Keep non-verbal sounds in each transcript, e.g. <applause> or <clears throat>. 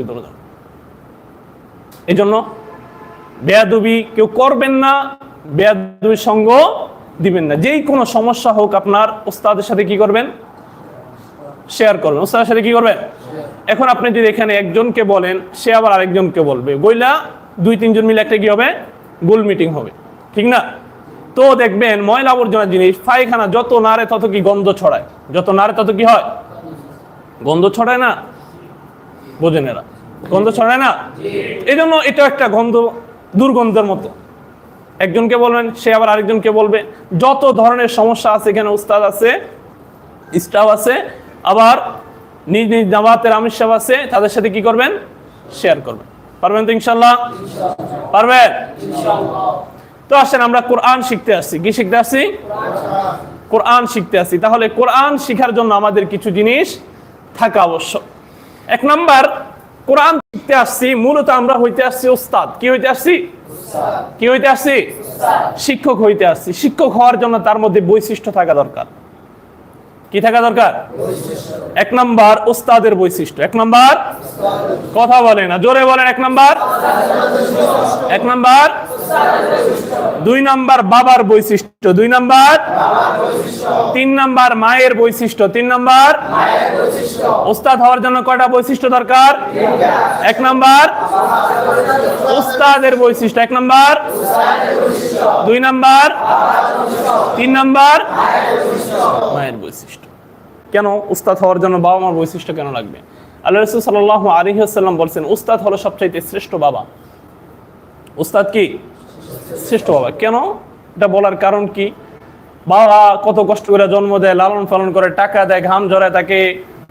ভিতরে যান এই জন্য বেয়াদবি কেউ করবেন না, বেয়াদবির সঙ্গ দিবেন না। যেই কোনো সমস্যা হোক আপনার, ওস্তাদের সাথে কি করবেন? শেয়ার করবেন। ওস্তাদের সাথে কি করবেন? এখন আপনি যদি এখানে একজনকে বলেন, সে আবার আরেকজনকে বলবে। গইলা দুই, তিনজন মিলে একটা কি হবে? গোল মিটিং হবে। ঠিক না? তো দেখবেন ময়লা আবর্জনা জিনিস, পায়খানা যত নাড়ে তত কি গন্ধ ছড়ায়। যত নাড়ে তত কি হয়? গন্ধ ছড়ায় না? বোঝেন এরা। গন্ধ ছড়ায় না? এই জন্য এটা একটা গন্ধ দুর্গন্ধের মতো। একজনকে বলবেন সে আবার আরেকজনকে বলবে যত ধরনের সমস্যা আছে এখানে উস্তাদ আছে স্টাফ আছে আবার নিজ নিজ জামাতের আমির সাহেব আছে তাদের সাথে কি করবেন? শেয়ার করবেন। পারবেন তো ইনশাল্লাহ পারবেন? তো আসেন আমরা কোরআন শিখতে আসছি। কি শিখতে আসছি? কোরআন শিখতে আসছি। তাহলে কোরআন শিখার জন্য আমাদের কিছু জিনিস থাকা আবশ্যক। এক নাম্বার, কোরআন শিখতে আসছি, মূলত আমরা হইতে আসছি ওস্তাদ। কি হইতে আসছি? কি হইতে আসছি? শিক্ষক হইতে আসছি। শিক্ষক হওয়ার জন্য তার মধ্যে বৈশিষ্ট্য থাকা দরকার। কি থাকা দরকার? এক নাম্বার, ওস্তাদের বৈশিষ্ট্য। এক নাম্বার, কথা বলে না। জোরে বলেন, এক নাম্বার। এক নাম্বার? দুই নাম্বার বাবার বৈশিষ্ট্য। দুই নাম্বার? তিন নাম্বার মায়ের বৈশিষ্ট্য। তিন নাম্বার? ওস্তাদ হওয়ার জন্য কয়টা বৈশিষ্ট্য দরকার? এক নাম্বার? ওস্তাদের বৈশিষ্ট্য। এক নাম্বার? দুই নাম্বার? তিন নাম্বার? মায়ের বৈশিষ্ট্য। কেন? উস্তাদ হওয়ার জন্য বাবা মার বৈশিষ্ট্য কেন লাগবে? আল্লাহ রসুল সাল্লাহ আলহিহাল্লাম বলছেন উস্তাদ হলো সবচাইতে শ্রেষ্ঠ বাবা। উস্তাদ কি? শ্রেষ্ঠ বাবা। কেন? এটা বলার কারণ কি? বাবা কত কষ্ট করে জন্ম দেয়, লালন পালন করে, টাকা দেয়, ঘাম ঝরায়, তাকে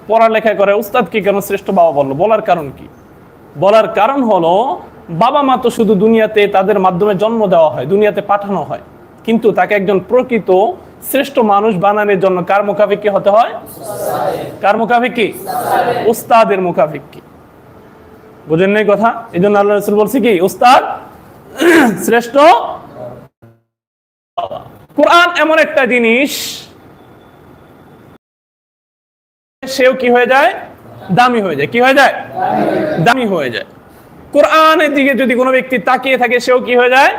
পড়ালেখা করে। উস্তাদ কি কেন শ্রেষ্ঠ বাবা বলল? বলার কারণ কি? বলার কারণ হলো, বাবা মা তো শুধু দুনিয়াতে তাদের মাধ্যমে জন্ম দেওয়া হয়, দুনিয়াতে পাঠানো হয়। কিন্তু তাকে একজন প্রকৃত শ্রেষ্ঠ মানুষ বানানোর জন্য কার মুখাফিকি হতে হয়? কার মুখাফিকি উস্তাদের মুখাফিকি বুঝেন নাই কথা? এই জন্য আল্লাহ রসুল বলছি কি উস্তাদ <clears throat> শ্রেষ্ঠ কোরআন এমন একটা জিনিস, সেও কি হয়ে যায়? দামি হয়ে যায়। কি হয়ে যায়? দামি হয়ে যায়। কোরআনের দিকে যদি কোনো ব্যক্তি তাকিয়ে থাকে, সেও কি হয়ে যায়?